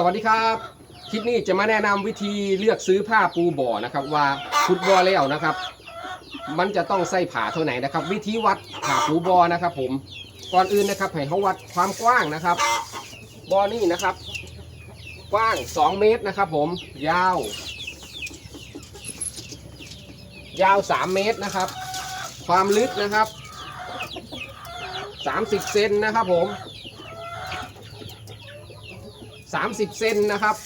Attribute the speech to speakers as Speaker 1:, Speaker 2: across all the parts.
Speaker 1: สวัสดีครับ คลิปนี้จะมาแนะนำวิธีเลือกซื้อผ้าปูบ่อนะครับ ว่าขุดบ่อแล้วนะครับ มันจะต้องใส่ผ่าเท่าไหนนะครับ วิธีวัดผ่าปูบ่อนะครับ ผมก่อนอื่นนะครับให้เขาวัดความกว้างนะครับบ่อนี่นะครับ กว้าง 2 เมตรนะครับ ผมยาว ยาว 3 เมตรนะครับ ความลึกนะครับ 30 เซนนะครับ ผม 30 เซนนะครับ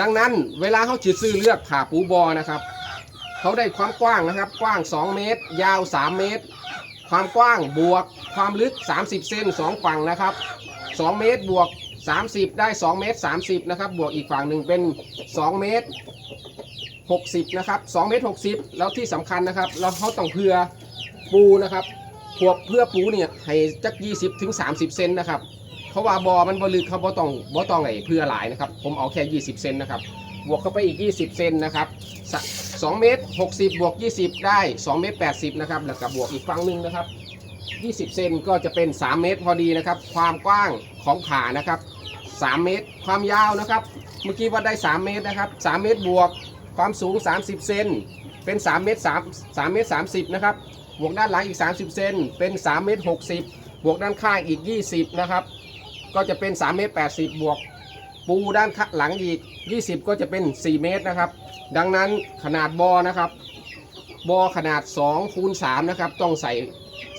Speaker 1: ดังนั้นเวลาเขาจืดซื้อเลือกผ่าปูบอนะครับเขาได้ความกว้างนะครับ กว้าง 2 เมตร ยาว 3 เมตร ความกว้างบวกความลึก 30 เซนสองฝั่งนะครับ 2 เมตรบวก 30 ได้ 2 เมตร 30 นะครับ บวกอีกฝั่งหนึ่งเป็น 2 เมตร 60 นะครับ 2 เมตร 60 แล้วที่สำคัญนะครับ เราเขาต้องเพื่อปูนะครับขวบเพื่อปูเนี่ยให้จัก 20ถึง30 เซนนะครับ เพราะว่าบอมันบลึกเขาบ่ต้องบ่ต้องไอ้เพื่อหลายนะครับ ผมเอาแค่ 20 เซนนะครับ บวกเข้าไปอีก 20 เซนนะครับสะ2เมตร60 บวก 20 ได้2เมตร80 นะครับ แล้วก็บวกอีกฝั่งหนึ่งนะครับ 20 เซนก็จะเป็น 3 เมตรพอดีนะครับ ความกว้างของผานะครับ 3 เมตร ความยาวนะครับ เมื่อกี้วัดได้ 3 เมตรนะครับ 3 เมตรบวกความสูง 30 เซน เป็น 3 เมตร3 3เมตร30 นะครับ บวกด้านหลังอีก 30 เซน เป็น 3 เมตร 60 บวกด้านข้างอีก 20 นะครับ ก็จะเป็น3เมตร80 บวก ปูด้านข้างหลังอีก 20 ก็จะเป็น 4 เมตรนะครับ ดังนั้นขนาดบอนะครับบอขนาด2คูณ3นะครับต้องใส่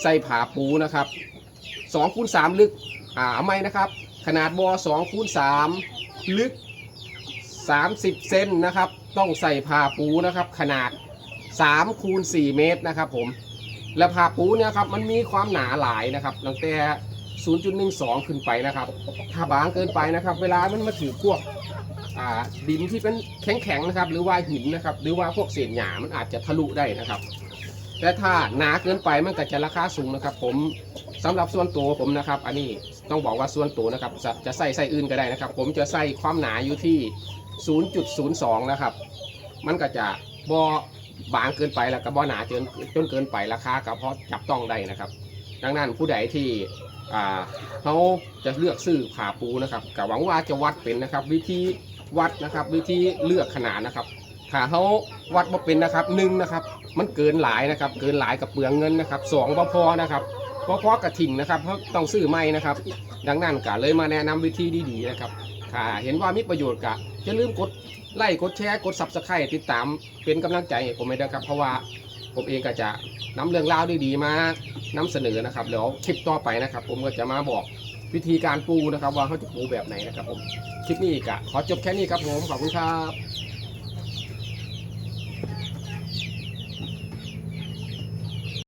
Speaker 1: ใส่ผ่าปูนะครับ2คูณ3ลึกอ่าไหมนะครับ ขนาดบอ2คูณ3ลึก 30 เซนนะครับ ต้องใส่ผ่าปูนะครับ ขนาด3คูณ4เมตรนะครับผมและผ่าปูเนี่ยครับมันมีความหนาหลายนะครับตั้งแต่ 0.12 ขึ้นไปนะครับ ถ้าบางเกินไปนะครับ เวลามันมาถือพวกอ่าดินที่เป็นแข็งๆนะครับ หรือว่าหินนะครับ หรือว่าพวกเศษหญ้ามันอาจจะทะลุได้นะครับแต่ถ้าหนาเกินไปมันก็จะราคาสูงนะครับ ผมสำหรับส่วนตัวผมนะครับ อันนี้ต้องบอกว่าส่วนตัวนะครับ จะใส่ไส้อื่นก็ได้นะครับ ผมจะใส่ความหนาอยู่ที่ 0.02 นะครับ มันก็จะบอบางเกินไปแล้วก็บอหนาจนจนเกินไปราคาก็เพราะจับต้องได้นะครับ ดังนั้นผู้ใดที่ อ่าเขาจะเลือกซื้อผ่าปูนะครับก็หวังว่าจะวัดเป็นนะครับ วิธีวัดนะครับ วิธีเลือกขนาดนะครับถ้าเขาวัดมาเป็นนะครับหนึ่งนะครับ มันเกินหลายนะครับ เกินหลายกับเปลืองเงินนะครับสองบ่พอนะครับบ่พอกระถิ่งนะครับเพราะต้องซื้อไม่นะครับ ดังนั้นก็เลยมาแนะนำวิธีดีๆนะครับถ้าเห็นว่ามีประโยชน์ก็อย่าลืมกดไลค์กดแชร์กด subscribe ติดตามเป็นกำลังใจให้ผมเลยนะครับ เพราะว่า ผมเองก็จะนำเรื่องราวดีๆมานำเสนอนะครับเดี๋ยวคลิปต่อไปนะครับ ผมก็จะมาบอกวิธีการปูนะครับ ว่าเขาจะปูแบบไหนนะครับผมคลิปนี้ก็ขอจบแค่นี้ครับผมขอบคุณครับ